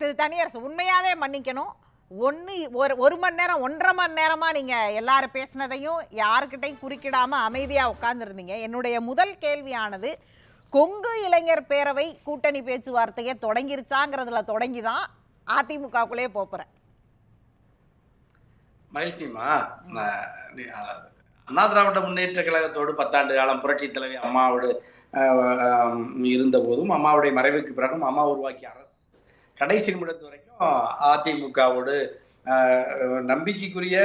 திரு தனியரசு உண்மையாகவே மன்னிக்கணும். ஒன்று ஒரு ஒரு மணி நேரம் ஒன்றரை மணி நேரமாக நீங்கள் எல்லாரும் பேசினதையும் யாருக்கிட்டையும் குறுக்கிடாமல் அமைதியாக உட்கார்ந்துருந்தீங்க. என்னுடைய முதல் கேள்வியானது கொங்கு இளைஞர் பேரவை கூட்டணி பேச்சுவார்த்தையை தொடங்கிருச்சாங்கிறதுல தொடங்கி தான் அதிமுகக்குள்ளே போகிறேன் மகிழ்ச்சிமா நான் அண்ணா திராவிட முன்னேற்ற கழகத்தோடு பத்தாண்டு காலம் புரட்சி தலைவி அம்மாவோடு இருந்தபோதும் இருந்த போதும் அம்மாவுடைய மறைவுக்கு பிறகும் அம்மா உருவாக்கிய அரசு கடைசி நிமிடத்து வரைக்கும் அதிமுகவோடு நம்பிக்கைக்குரிய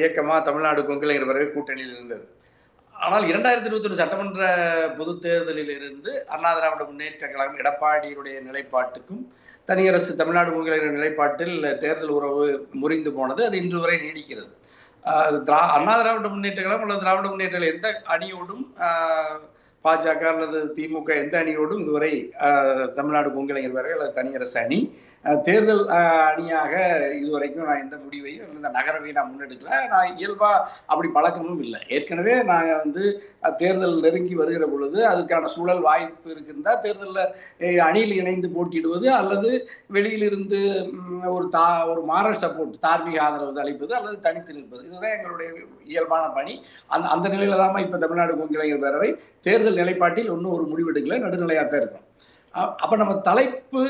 இயக்கமாக தமிழ்நாடு கொங்கிளைஞர் பிறகு கூட்டணியில் இருந்தது. ஆனால் இரண்டாயிரத்தி இருபத்தி ஒன்று சட்டமன்ற பொது தேர்தலில் இருந்து அண்ணா திராவிட முன்னேற்ற கழகம் எடப்பாடியினுடைய நிலைப்பாட்டுக்கும் தனியரசு தமிழ்நாடு கொங்கிளைஞர் நிலைப்பாட்டில் தேர்தல் உறவு முறிந்து போனது. அது இன்று வரை நீடிக்கிறது. திரா அண்ணா திராவிட முன்னேற்ற கழகம் அல்லது திராவிட முன்னேற்ற எந்த அணியோடும் ஆஹ் பாஜக அல்லது திமுக எந்த அணியோடும் இதுவரை தமிழ்நாடு கொங்கிளைஞர் வரை அல்லது தனியரசு அணி. தேர்தல் அணியாக இதுவரைக்கும் நான் எந்த முடிவையும் இந்த நகரவையும் நான் முன்னெடுக்கல. நான் இயல்பா அப்படி பழக்கமும் இல்லை. ஏற்கனவே நாங்கள் வந்து தேர்தல் நெருங்கி வருகிற பொழுது அதுக்கான சூழல் வாய்ப்பு இருக்குதா தேர்தலில் அணியில் இணைந்து போட்டியிடுவது அல்லது வெளியிலிருந்து ஒரு தா ஒரு மாரல் சப்போர்ட் தார்மீக ஆதரவு அளிப்பது அல்லது தனித்து நிற்பது. இதுதான் எங்களுடைய இயல்பான பணி. அந்த அந்த நிலையில தான் இப்போ தமிழ்நாடு கொங்கிளைஞர் பேரவை தேர்தல் நிலைப்பாட்டில் ஒன்றும் ஒரு முடிவெடுக்கல நடுநிலையாக தான் இருக்கும். அப்போ நம்ம தலைப்பு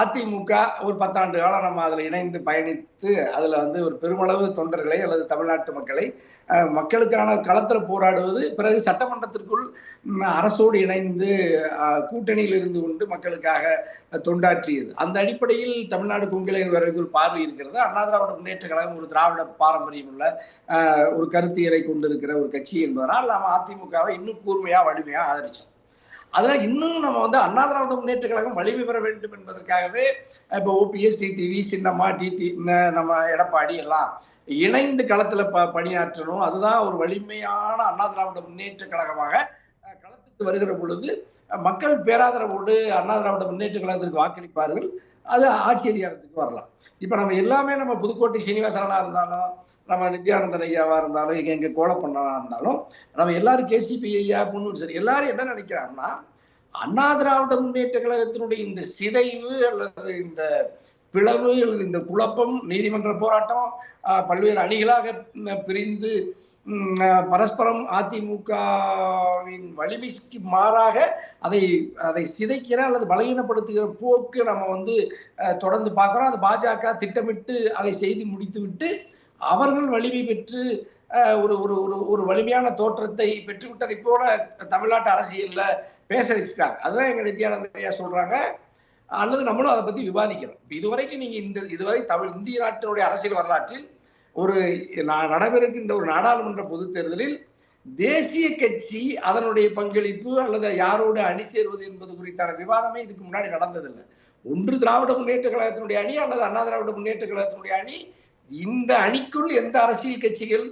அதிமுக ஒரு பத்தாண்டு காலம் நம்ம அதில் இணைந்து பயணித்து அதில் வந்து ஒரு பெருமளவு தொண்டர்களை அல்லது தமிழ்நாட்டு மக்களை மக்களுக்கான களத்தில் போராடுவது பிறகு சட்டமன்றத்திற்குள் அரசோடு இணைந்து கூட்டணியில் இருந்து கொண்டு மக்களுக்காக தொண்டாற்றியது. அந்த அடிப்படையில் தமிழ்நாடு கொங்கிளையர் வரைக்கும் ஒரு பார்வை இருக்கிறது. அண்ணா திராவிட முன்னேற்ற கழகம் ஒரு திராவிட பாரம்பரியம் உள்ள ஒரு கருத்தியலை கொண்டிருக்கிற ஒரு கட்சி என்பதனால் நம்ம அதிமுகவை இன்னும் கூர்மையாக வலிமையாக ஆதரிச்சோம். அதனால் இன்னும் நம்ம வந்து அண்ணா திராவிட முன்னேற்ற கழகம் வலிமை பெற வேண்டும் என்பதற்காகவே இப்போ ஓபிஎஸ் டிடிவி சின்னம்மா டிடி நம்ம எடப்பாடி எல்லாம் இணைந்து களத்துல ப பணியாற்றணும். அதுதான் ஒரு வலிமையான அண்ணா திராவிட முன்னேற்ற கழகமாக களத்துக்கு வருகிற பொழுது மக்கள் பேராதரவோடு அண்ணா திராவிட முன்னேற்ற கழகத்திற்கு வாக்களிப்பார்கள். அது ஆட்சி அதிகாரத்துக்கு வரலாம். இப்ப நம்ம எல்லாமே நம்ம புதுக்கோட்டை சீனிவாசனா இருந்தாலும் நம்ம நித்யானந்தன் ஐயாவா இருந்தாலும் எங்க எங்க கோலப்பண்ணவா இருந்தாலும் நம்ம எல்லாரும் கேசிபி ஐயா பொண்ணு சரி எல்லாரும் என்ன நினைக்கிறாங்கன்னா அண்ணா திராவிட முன்னேற்ற கழகத்தினுடைய இந்த சிதைவு அல்லது இந்த பிளவு அல்லது இந்த குழப்பம் நீதிமன்ற போராட்டம் பல்வேறு அணிகளாக பிரிந்து பரஸ்பரம் அதிமுகவின் வலிமைக்கு மாறாக அதை அதை சிதைக்கிற அல்லது பலகீனப்படுத்துகிற போக்கு நம்ம வந்து தொடர்ந்து பார்க்குறோம். அது பாஜக திட்டமிட்டு அதை செய்து முடித்துவிட்டு அவர்கள் வலிமை பெற்று ஒரு ஒரு ஒரு ஒரு வலிமையான தோற்றத்தை பெற்றுவிட்டதை போல தமிழ்நாட்டு அரசியலில் பேச வச்சுட்டாங்க. அதுதான் எங்கள் நித்யானந்த ஐயா சொல்கிறாங்க அல்லது நம்மளும் அதை பற்றி விவாதிக்கிறோம். இதுவரைக்கும் நீங்கள் இந்த இதுவரை தமிழ் இந்திய நாட்டினுடைய அரசியல் வரலாற்றில் ஒரு நடவிருக்கின்ற ஒரு நாடாளுமன்ற பொதுத் தேர்தலில் தேசிய கட்சி அதனுடைய பங்களிப்பு அல்லது யாரோடு அணி சேர்வது என்பது குறித்தான விவாதமே இதுக்கு முன்னாடி நடந்ததில்லை. ஒன்று திராவிட முன்னேற்ற கழகத்தினுடைய அணி அல்லது அண்ணா திராவிட முன்னேற்ற கழகத்தினுடைய அணி இந்த அணிக்குள் எந்த அரசியல் கட்சிகள்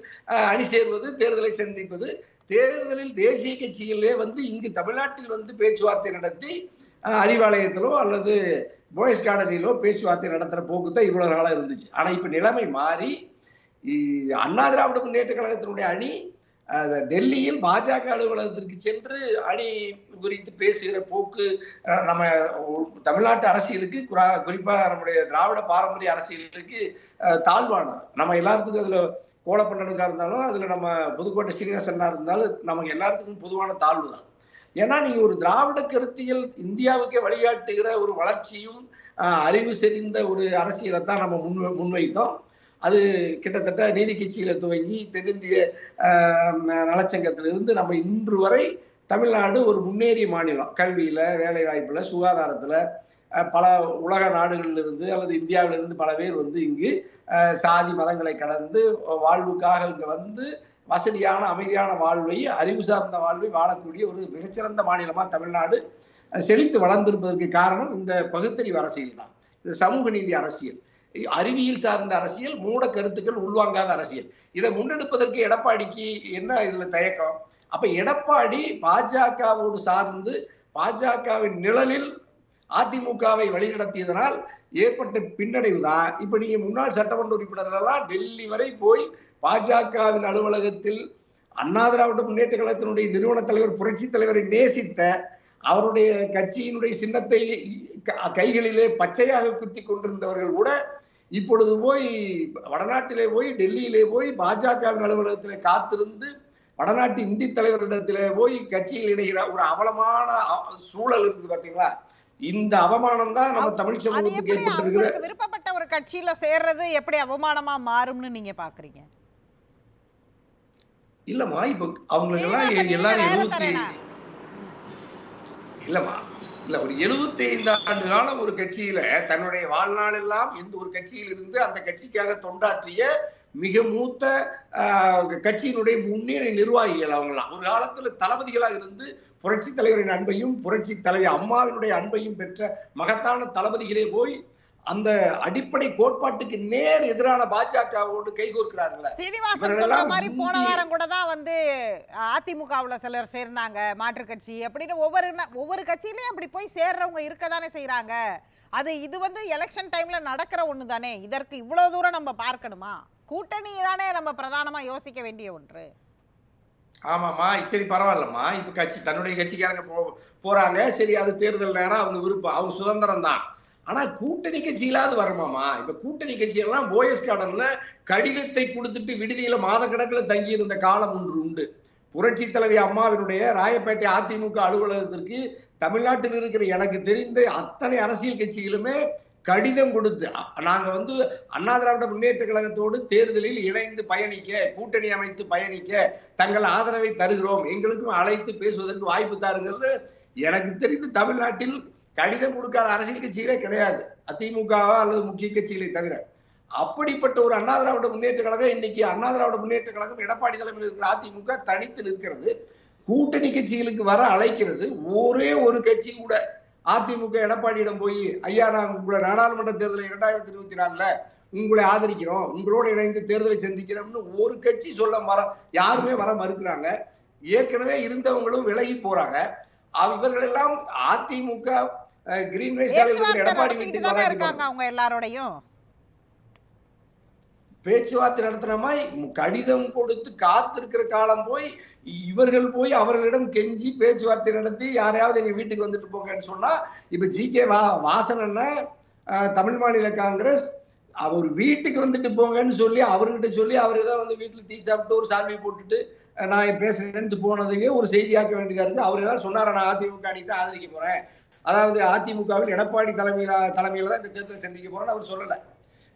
அணி சேர்வது தேர்தலை சந்திப்பது தேர்தலில் தேசிய கட்சிகளே வந்து இங்கு தமிழ்நாட்டில் வந்து பேச்சுவார்த்தை நடத்தி அறிவாலயத்திலோ அல்லது போயஸ் கார்டனிலோ பேச்சுவார்த்தை நடத்துகிற போக்கு தான் இவ்வளவு நாளாக இருந்துச்சு. ஆனால் இப்போ நிலைமை மாறி அண்ணா திராவிட முன்னேற்ற கழகத்தினுடைய அணி டெல்லியில் பாஜக அலுவலகத்திற்கு சென்று அணி குறித்து பேசுகிற போக்கு நம்ம தமிழ்நாட்டு அரசியலுக்கு குறி- குறிப்பாக நம்முடைய திராவிட பாரம்பரிய அரசியலுக்கு தாழ்வானது. நம்ம எல்லாத்துக்கும் அதுல கோலப்பண்டனுக்காக இருந்தாலும் அதுல நம்ம புதுக்கோட்டை சீனிவாசனா இருந்தாலும் நமக்கு எல்லாத்துக்கும் பொதுவான தாழ்வு தான். ஏன்னா நீங்க ஒரு திராவிட கருத்தியல் இந்தியாவுக்கே வழிகாட்டுகிற ஒரு வளர்ச்சியும் அறிவு செறிந்த ஒரு அரசியலை தான் நம்ம முன் முன்வைத்தோம். அது கிட்டத்தட்ட நீதி கட்சியில துவங்கி தென்னிந்திய நலச்சங்கத்திலிருந்து நம்ம இன்று வரை தமிழ்நாடு ஒரு முன்னேறிய மாநிலம். கல்வியில வேலை வாய்ப்புல சுகாதாரத்துல பல உலக நாடுகளிலிருந்து அல்லது இந்தியாவிலிருந்து பல பேர் வந்து இங்கு சாதி மதங்களை கடந்து வாழ்வுக்காக இங்க வந்து வசதியான அமைதியான வாழ்வை அறிவு சார்ந்த வாழ்வை வாழக்கூடிய ஒரு மிகச்சிறந்த மாநிலமா தமிழ்நாடு செழித்து வளர்ந்திருப்பதற்கு காரணம் இந்த பகுத்தறிவு அரசியல் தான். இந்த சமூக நீதி அரசியல். அறிவியல் சார்ந்த அரசியல் மூட கருத்துக்கள் உள்வாங்காத அரசியல். இதை முன்னெடுப்பதற்கு எடப்பாடிக்கு என்ன இதுல தயக்கம்? அப்ப எடப்பாடி பாஜகவோடு சார்ந்து பாஜகவின் நிழலில் அதிமுகவை வழிநடத்தியதனால் ஏற்பட்ட பின்னடைவு தான். இப்ப நீங்க முன்னாள் சட்டமன்ற உறுப்பினர்களெல்லாம் டெல்லி வரை போய் பாஜகவின் அலுவலகத்தில் அண்ணா திராவிட முன்னேற்ற கழகத்தினுடைய நிறுவன தலைவர் புரட்சி தலைவரை நேசித்த அவருடைய கட்சியினுடைய சின்னத்தை கைகளிலே பச்சையாக குத்தி கொண்டிருந்தவர்கள் கூட இப்பொழுது போய் வடநாட்டிலே போய் டெல்லியிலே போய் பாஜக அலுவலகத்திலே காத்திருந்து வடநாட்டு இந்தி தலைவரிடத்திலே போய் கட்சியில் இணைகிற ஒரு அவலமான சூழல் இருக்குது பாத்தீங்களா? இந்த அவமானம் தான் நம்ம தமிழ் சமூகத்துக்கு ஏற்பட்டிருக்கிற அவங்களுக்கு விருப்பப்பட்ட ஒரு கட்சியில சேர்றது எப்படி அவமானமா மாறும்னு நீங்க பாக்குறீங்க? இல்லம்மா இப்ப நீங்க எல்லாரும் எழுபத்தி? இல்லம்மா இல்ல ஒரு எழுபத்தி ஐந்து ஆண்டு காலம் ஒரு கட்சியில தன்னுடைய வாழ்நாள் எல்லாம் எந்த ஒரு கட்சியில் இருந்து அந்த கட்சிக்காக தொண்டாற்றிய மிக மூத்த ஆஹ், கட்சியினுடைய முன்னணி நிர்வாகிகள் அவங்களாம். ஒரு காலத்துல தளபதிகளாக இருந்து புரட்சி தலைவரின் அன்பையும் புரட்சி தலைவர் அம்மாவினுடைய அன்பையும் பெற்ற மகத்தான தளபதிகளே போய் அந்த அடிப்படை கோட்பாட்டுக்கு நேர் எதிரான பாஜகவோடு கைகோர்க்கிறார்களே சீனிவாசன் சொல்ற மாதிரி போன வாரம் கூட தான் வந்து அதிமுகவுல சிலர் சேர்ந்தாங்க மாற்றுக் கட்சி அப்படின்னு ஒவ்வொரு ஒவ்வொரு கட்சியிலயும் அப்படி போய் சேர்றவங்க இருக்கதானே செய்றாங்க. அது இது வந்து எலெக்ஷன் டைம்ல நடக்கிற ஒண்ணு தானே இதற்கு இவ்வளவு தூரம் நம்ம பார்க்கணுமா? கூட்டணி தானே நம்ம பிரதானமா யோசிக்க வேண்டிய ஒன்று. ஆமாம்மா சரி பரவாயில்லம்மா. இப்ப கட்சி தன்னுடைய கட்சிக்காரங்க போ போறாங்க. சரி அது தேர்தல் நேரம் அவங்க விருப்பம். அவங்க சுதந்திரம் தான் ஆனா கூட்டணி கட்சியிலாவது வரமாமா இப்ப கூட்டணி கட்சியெல்லாம் போயஸ் கார்டன்ல கடிதத்தை கொடுத்துட்டு விடுதியில மாதக்கணக்கில் தங்கி இருந்த காலம் ஒன்று உண்டு. புரட்சி தலைவி அம்மாவினுடைய ராயப்பேட்டை அதிமுக அலுவலகத்திற்கு தமிழ்நாட்டில் இருக்கிற எனக்கு தெரிந்த அத்தனை அரசியல் கட்சிகளுமே கடிதம் கொடுத்து நாங்க வந்து அண்ணா திராவிட முன்னேற்ற கழகத்தோடு தேர்தலில் இணைந்து பயணிக்க கூட்டணி அமைத்து பயணிக்க தங்கள் ஆதரவை தருகிறோம். எங்களுக்கும் அழைத்து பேசுவதற்கு வாய்ப்பு தாருங்கள்னு எனக்கு தெரிந்து தமிழ்நாட்டில் கடிதம் கொடுக்காத அரசியல் கட்சிகளே கிடையாது. அதிமுகவா அல்லது முக்கிய கட்சிகளை தவிர. அப்படிப்பட்ட ஒரு அண்ணா திராவிட முன்னேற்ற கழகம் இன்னைக்கு அண்ணா திராவிட முன்னேற்ற கழகம் எடப்பாடி தலைமையில் இருக்கிற அதிமுக தனித்து நிற்கிறது. கூட்டணி கட்சிகளுக்கு வர அழைக்கிறது. ஒரே ஒரு கட்சி கூட அதிமுக எடப்பாடியிடம் போய் ஐயா நான் உங்களை நாடாளுமன்ற தேர்தலில் இரண்டாயிரத்தி இருபத்தி நாலுல உங்களை ஆதரிக்கிறோம். உங்களோட இணைந்து தேர்தலை சந்திக்கிறோம்னு ஒரு கட்சி சொல்ல வர யாருமே வர மறுக்கிறாங்க. ஏற்கனவே இருந்தவங்களும் விலகி போறாங்க. அவர்களெல்லாம் அதிமுக சாலையில் இருக்கிற பேச்சுவார்த்தை எடப்பாடி வீட்டுக்கு இருக்காங்க அவங்க எல்லாரோடையும். பேச்சுவார்த்தை நடத்தினமா கடிதம் கொடுத்து காத்திருக்கிற காலம் போய் இவர்கள் போய் அவர்களிடம் கெஞ்சி பேச்சுவார்த்தை நடத்தி யாரையாவது எங்க வீட்டுக்கு வந்துட்டு போங்கன்னு சொன்னா இப்ப ஜி கே வா வாசன் தமிழ் மாநில காங்கிரஸ் அவர் வீட்டுக்கு வந்துட்டு போங்கன்னு சொல்லி அவர்கிட்ட சொல்லி அவர் ஏதோ வந்து வீட்டுல டீ சாப்பிட்டு ஒரு சால்வி போட்டுட்டு நான் பேசுறேன்ட்டு போனதுக்கே ஒரு செய்தியாக்க வேண்டியதா இருக்கு. அவர் ஏதாவது சொன்னாரா நான் அதிமுக அணி தான் ஆதரிக்க போறேன். அதாவது அதிமுகவில் எடப்பாடி தலைமையில தலைமையில தான் இந்த தேர்தலை சந்திக்க போறேன்னு அவர் சொல்லலை.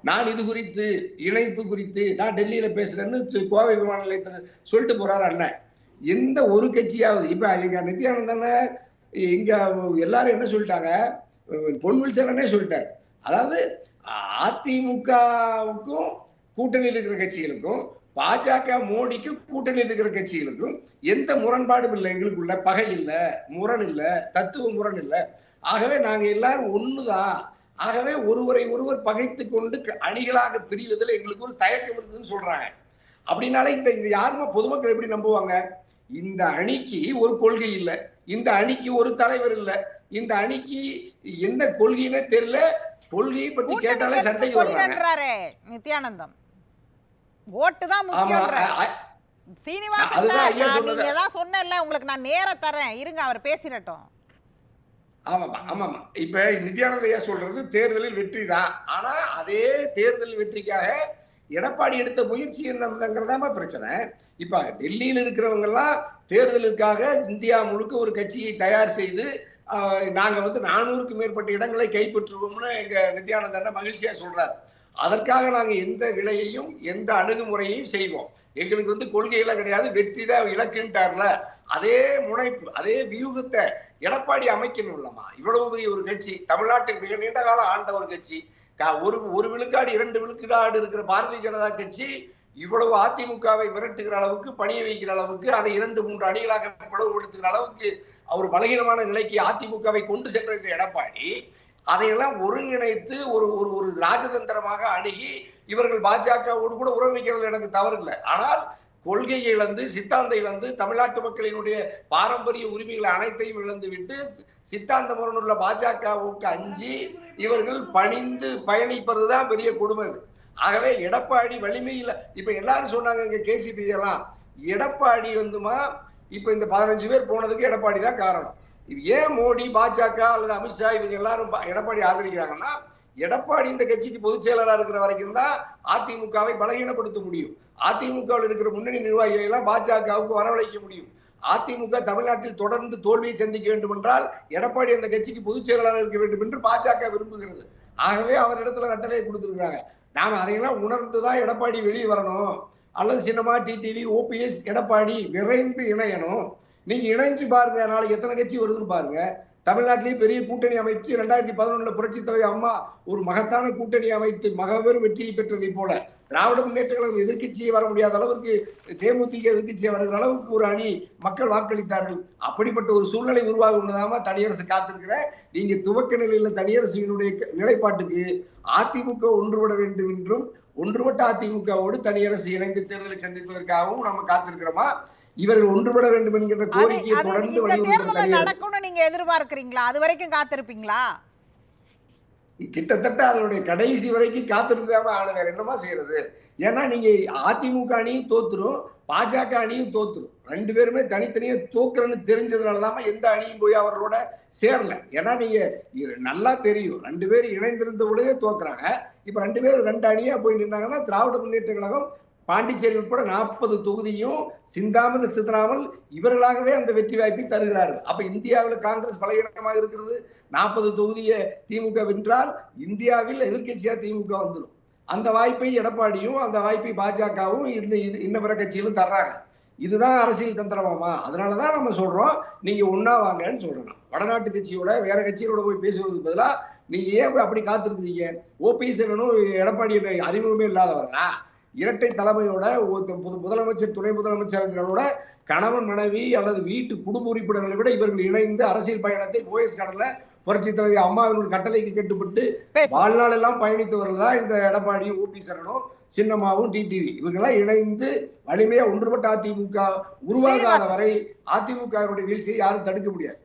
நான் இது குறித்து இணைப்பு குறித்து நான் டெல்லியில பேசுறேன்னு கோவை விமான நிலையத்தில் சொல்லிட்டு போறாரு அண்ணன். எந்த ஒரு கட்சியாவது இப்ப எங்க நித்யானந்தன இங்க எல்லாரும் என்ன சொல்லிட்டாங்க? பொன்வில் செல்வனே சொல்லிட்டார். அதாவது அதிமுகவுக்கும் கூட்டணியில் இருக்கிற கட்சிகளுக்கும் பாஜக மோடிக்கு கூட்டணியில் இருக்கிற கட்சிகளுக்கும் எந்த முரண்பாடும் இல்லை எங்களுக்குள்ள பகை இல்லை முரண் இல்லை தத்துவ முரண் இல்லை. ஆகவே நாங்க எல்லாரும் ஒண்ணுதான். ஆகவே ஒருவரை ஒருவர் பகைத்து கொண்டு அணிகளாக பிரிவதில் எங்களுக்கு ஒரு தயக்கம் இருக்குதுன்னு சொல்றாங்க. அப்படின்னாலே இந்த இது யாருமே பொதுமக்கள் எப்படி நம்புவாங்க? இந்த அணிக்கு ஒரு கொள்கை இல்லை இந்த அணிக்கு ஒரு தலைவர் இல்லை இந்த அணிக்கு என்ன கொள்கைன்னே தெரியல கொள்கையை பற்றி கேட்டாலே கூட்டணி சண்டைக்கு வர்றாங்க நித்யானந்தம். ஓட்டு தான் அ- சீனிவாசன். நீங்க தான் சொன்னேன்ல உங்களுக்கு நான் நேர தரேன். இருங்க அவர் பேசிடட்டும். ஆமாமா ஆமாமா இப்ப நித்யானந்த ஐயா சொல்றது தேர்தலில் வெற்றி தான். ஆனா அதே தேர்தல் வெற்றிக்காக எடப்பாடி எடுத்த முயற்சி என்னங்கிறதாம பிரச்சனை. இப்ப டெல்லியில் இருக்கிறவங்க எல்லாம் தேர்தலுக்காக இந்தியா முழுக்க ஒரு கட்சியை தயார் செய்து நாங்க வந்து நானூறுக்கும் மேற்பட்ட இடங்களை கைப்பற்றுவோம்னு எங்க நித்யானந்தன் மகிழ்ச்சியா சொல்றாரு. அதற்காக நாங்கள் எந்த விலையையும் எந்த அணுகுமுறையையும் செய்வோம். எங்களுக்கு வந்து கொள்கையெல்லாம் கிடையாது. வெற்றி தான் இலக்குன்ட்டார்ல. அதே முனைப்பு அதே வியூகத்தை எடப்பாடி அமைக்கணும் இல்லம்மா. இவ்வளவு பெரிய ஒரு கட்சி தமிழ்நாட்டில் மிக நீண்ட காலம் ஆண்ட ஒரு கட்சி. ஒரு ஒரு விழுக்காடு இரண்டு விழுக்காடு இருக்கிற பாரதிய ஜனதா கட்சி இவ்வளவு அதிமுகவை மிரட்டுகிற அளவுக்கு பணிய வைக்கிற அளவுக்கு அதை இரண்டு மூன்று அணிகளாக பிளவுபடுத்துகிற அளவுக்கு அவர் பலகீனமான நிலைக்கு அதிமுகவை கொண்டு சென்ற இந்த எடப்பாடி அதையெல்லாம் ஒருங்கிணைத்து ஒரு ஒரு ஒரு ராஜதந்திரமாக அணுகி இவர்கள் பாஜகவோடு கூட உறவு வைக்கிறது எனக்கு தவறு இல்லை ஆனால் கொள்கையை இழந்து சித்தாந்த இழந்து தமிழ்நாட்டு மக்களினுடைய பாரம்பரிய உரிமைகள் அனைத்தையும் இழந்து விட்டு சித்தாந்த முரணுள்ள பாஜகவுக்கு அஞ்சு இவர்கள் பணிந்து பயணிப்பது தான் பெரிய கொடுமை அது. ஆகவே எடப்பாடி வலிமையில இப்ப எல்லாரும் சொன்னாங்க இங்க கேசிபி எல்லாம். எடப்பாடி வந்துமா? இப்ப இந்த பதினஞ்சு பேர் போனதுக்கு எடப்பாடி தான் காரணம். ஏன் மோடி பாஜக அல்லது அமித்ஷா இவங்க எல்லாரும் எடப்பாடி ஆதரிக்கிறாங்கன்னா எடப்பாடி இந்த கட்சிக்கு பொதுச் செயலரா இருக்கிற வரைக்கும் தான் அதிமுகவை பலகீனப்படுத்த முடியும். அதிமுகவில் இருக்கிற முன்னணி நிர்வாகிகளை எல்லாம் பாஜகவுக்கு வரவழைக்க முடியும். அதிமுக தமிழ்நாட்டில் தொடர்ந்து தோல்வியை சந்திக்க வேண்டும் என்றால் எடப்பாடி அந்த கட்சிக்கு பொதுச் செயலாளர் இருக்க வேண்டும் என்று பாஜக விரும்புகிறது. ஆகவே அவரிடத்துல கட்டளையை கொடுத்துருக்காங்க நான் அதையெல்லாம் உணர்ந்துதான் எடப்பாடி வெளியே வரணும். அல்லது சின்னமா டிடிவி ஓபிஎஸ் எடப்பாடி விரைந்து இணையணும். நீங்க இணைஞ்சு பாருங்க நாளைக்கு எத்தனை கட்சி வருதுன்னு பாருங்க. தமிழ்நாட்டிலேயே பெரிய கூட்டணி அமைச்சு ரெண்டாயிரத்தி பதினொன்னுல புரட்சி தலைவர் அம்மா ஒரு மகத்தான கூட்டணி அமைத்து மகபெரும் வெற்றியை பெற்றதை போல திராவிட முன்னேற்ற கழகம் எதிர்க்கட்சியே வர முடியாத அளவுக்கு தேமுதிக எதிர்க்கட்சியை வருகிற அளவுக்கு ஒரு அணி மக்கள் வாக்களித்தார்கள். அப்படிப்பட்ட ஒரு சூழ்நிலை உருவாக உள்ளதாம தனியரசு காத்திருக்கிற? நீங்க துவக்க நிலையில தனியரசினுடைய நிலைப்பாட்டுக்கு அதிமுக ஒன்றுபட வேண்டும் என்றும் ஒன்றுபட்ட அதிமுகவோடு தனியரசு இணைந்து தேர்தலை சந்திப்பதற்காகவும் நம்ம காத்திருக்கிறோமா? இவர்கள் ஒன்றுபட வேண்டும் என்கின்ற அது கோரிக்கையை தொடர்ந்து நடக்கும்னு நீங்க எதிர்பார்க்கறீங்களா? அது வரைக்கும் காத்திருப்பீங்களா? கிட்டத்தட்ட அதனுடைய கடைசி வரைக்கும் காத்திருந்தாம ஆளு வேற என்னமா செய்யறது? ஏன்னா நீங்க அதிமுக அணியும் தோத்துரும் பாஜக அணியும் தோத்துரும். ரெண்டு பேருமே தனித்தனியா தோக்குறன்னு தெரிஞ்சதுனாலதான் எந்த அணியும் போய் அவர்களோட சேரல. ஏன்னா நீங்க நல்லா தெரியும். ரெண்டு பேரும் இணைந்திருந்த பொழுதே தோக்குறாங்க. இப்ப ரெண்டு பேரும் ரெண்டு அணியா போய் நின்னாங்கன்னா திராவிட முன்னேற்ற கழகம் பாண்டிச்சேரி உட்பட நாற்பது தொகுதியும் சிந்தாமல் சிதறாமல் இவர்களாகவே அந்த வெற்றி வாய்ப்பை தருகிறார்கள். அப்ப இந்தியாவில் காங்கிரஸ் பலகீனமாக இருக்கிறது. நாற்பது தொகுதியை திமுக வென்றால் இந்தியாவில் எதிர்கட்சியா திமுக வந்துடும் அந்த வாய்ப்பை எடப்பாடியும் அந்த வாய்ப்பை பாஜகவும் இன்னும் இது இன்ன பிற கட்சிகளும் தர்றாங்க. இதுதான் அரசியல் தந்திரமாமா? அதனாலதான் நம்ம சொல்றோம் நீங்க ஒன்னா வாங்கன்னு சொல்லணும் வடநாட்டு கட்சியோட வேற கட்சியோட போய் பேசுவதற்கு பதிலா நீங்க ஏன் அப்படி காத்திருக்கீங்க ஓபிஎஸ் எடப்பாடி அறிமுகமே இல்லாதவர்களா இரட்டை தலைமையோட முதலமைச்சர் துணை முதலமைச்சர்களோட கணவன் மனைவி அல்லது வீட்டு குடும்ப உறுப்பினர்களை விட இவர்கள் இணைந்து அரசியல் பயணத்தை போயஸ் கடல்ல புரட்சி தலைவர் அம்மாவினுடைய கட்டளைக்கு கட்டுப்பட்டு வாழ்நாள் எல்லாம் பயணித்தவர்கள் தான் இந்த எடப்பாடி ஓபி சரணும் சின்னம்மாவும் டிடிவி இவங்கெல்லாம் இணைந்து வலிமையா ஒன்றுபட்ட அதிமுக உருவாகாத. வரை அதிமுக வீழ்ச்சியை யாரும் தடுக்க முடியாது.